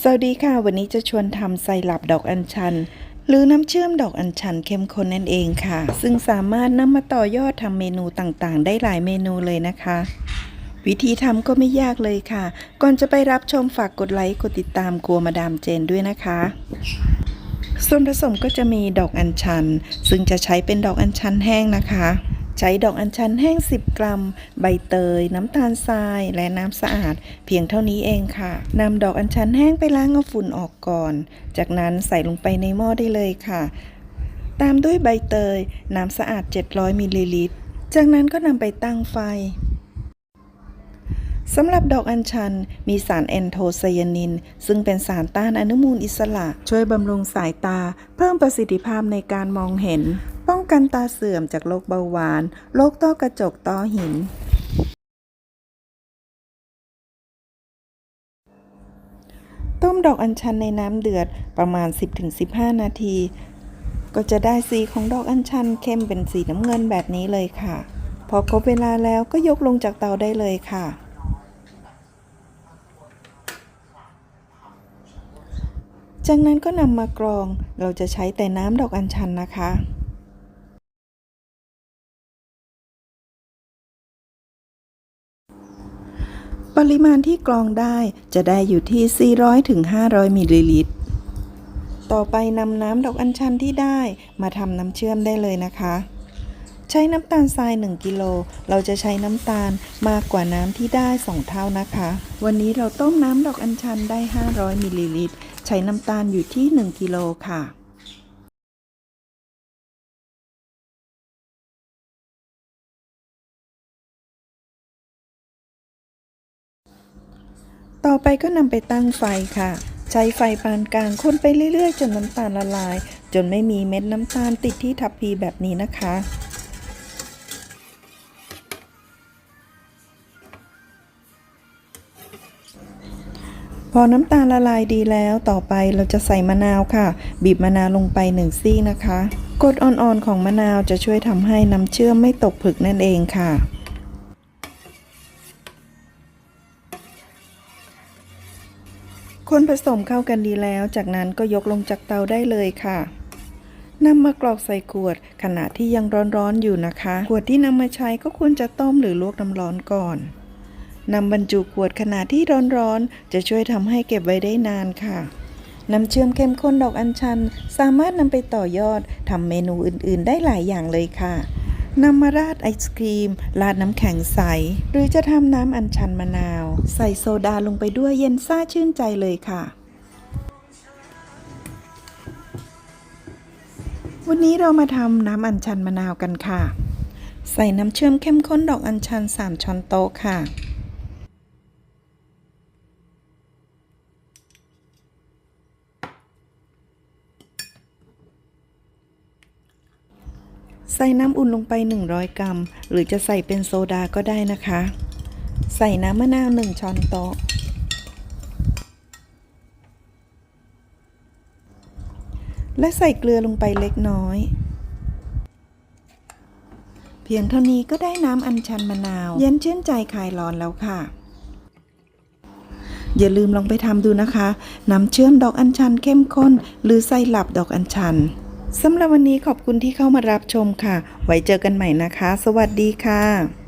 สวัสดีค่ะ วันนี้จะชวนทำไซรัปดอกอัญชัน หรือน้ำเชื่อมดอกอัญชันเข้มข้นนั่นเองค่ะ ซึ่งสามารถนำมาต่อยอดทำเมนูต่างๆ ได้หลายเมนูเลยนะคะ วิธีทำก็ไม่ยากเลยค่ะ ก่อนจะไปรับชมฝากกดไลค์กดติดตามครัวมาดามเจนด้วยนะคะ ส่วนผสมก็จะมีดอกอัญชัน ซึ่งจะใช้เป็นดอกอัญชันแห้งนะคะ ใช้ดอกอัญชันแห้ง 10 กรัม ใบเตย น้ำตาลทราย และน้ำสะอาด เพียงเท่านี้เองค่ะนำดอกอัญชันแห้งไปล้างเอาฝุ่นออกก่อน จากนั้นใส่ลงไปในหม้อได้เลยค่ะ ตามด้วยใบเตย น้ำสะอาด 700มิลลิลิตร จากนั้นก็นำไปตั้งไฟสำหรับดอกอัญชันมีสารแอนโทไซยานิน ซึ่งเป็นสารต้านอนุมูลอิสระ ช่วยบำรุงสายตา เพิ่มประสิทธิภาพในการมองเห็น ป้องกันตาเสื่อมจากโรคเบาหวาน โรคต้อกระจกต้อหิน ต้มดอกอัญชันในน้ำเดือดประมาณ 10-15 นาที ก็จะได้สีของดอกอัญชันเข้มเป็นสีน้ำเงินแบบนี้เลยค่ะ พอครบเวลาแล้วก็ยกลงจากเตาได้เลยค่ะจากนั้นก็นำมากรอง เราจะใช้แต่น้ำดอกอัญชันนะคะ ปริมาณที่กรองได้จะได้อยู่ที่ 400ถึง500 มิลลิลิตร ต่อไปนำน้ำดอกอัญชันที่ได้มาทำน้ำเชื่อมได้เลยนะคะ ใช้น้ำตาลทราย 1 กิโล เราจะใช้น้ำตาลมากกว่าน้ำที่ได้ 2 เท่านะคะ วันนี้เราต้มน้ำดอกอัญชันได้ 500 มิลลิลิตร ใช้น้ำตาลอยู่ที่ 1 กิโลค่ะ ต่อไปก็นำไปตั้งไฟค่ะ ใช้ไฟปานกลางคนไปเรื่อยๆ จนน้ำตาลละลาย จนไม่มีเม็ดน้ำตาลติดที่ทับพีแบบนี้นะคะพอน้ำตาลละลายดีแล้วต่อไปเราจะใส่มะนาวค่ะ บีบมะนาวลงไปหนึ่งซี่นะคะกดอ่อนๆของมะนาวจะช่วยทำให้น้ำเชื่อมไม่ตกผึกนั่นเองค่ะ คนผสมเข้ากันดีแล้ว จากนั้นก็ยกลงจากเตาได้เลยค่ะนำมากรอกใส่ขวด ขณะที่ยังร้อนๆอยู่นะคะ ขวดที่นำมาใช้ก็ควรจะต้มหรือลวกน้ำร้อนก่อนนำบรรจุขวดขณะที่ร้อนๆ จะช่วยทำให้เก็บไว้ได้นานค่ะ น้ำเชื่อมเข้มข้นดอกอัญชัน สามารถนำไปต่อยอดทำเมนูอื่นๆ ได้หลายอย่างเลยค่ะนำมาราดไอศครีม ราดน้ำแข็งใส หรือจะทำน้ำอัญชันมะนาว ใส่โซดาลงไปด้วยเย็นซ่าชื่นใจเลยค่ะ วันนี้เรามาทำน้ำอัญชันมะนาวกันค่ะ ใส่น้ำเชื่อมเข้มข้นดอกอัญชัน 3 ช้อนโต๊ะค่ะใส่น้ำอุ่นลงไป 100 กรัม หรือจะใส่เป็นโซดาก็ได้นะคะ ใส่น้ำมะนาว1ช้อนโต๊ะ และใส่เกลือลงไปเล็กน้อย เพียงเท่านี้ก็ได้น้ำอัญชันมะนาว เย็นชื่นใจคลายร้อนแล้วค่ะ อย่าลืมลองไปทำดูนะคะ น้ำเชื่อมดอกอัญชันเข้มข้น หรือไส้หลับดอกอัญชันสำหรับวันนี้ขอบคุณที่เข้ามารับชมค่ะ ไว้เจอกันใหม่นะคะ สวัสดีค่ะ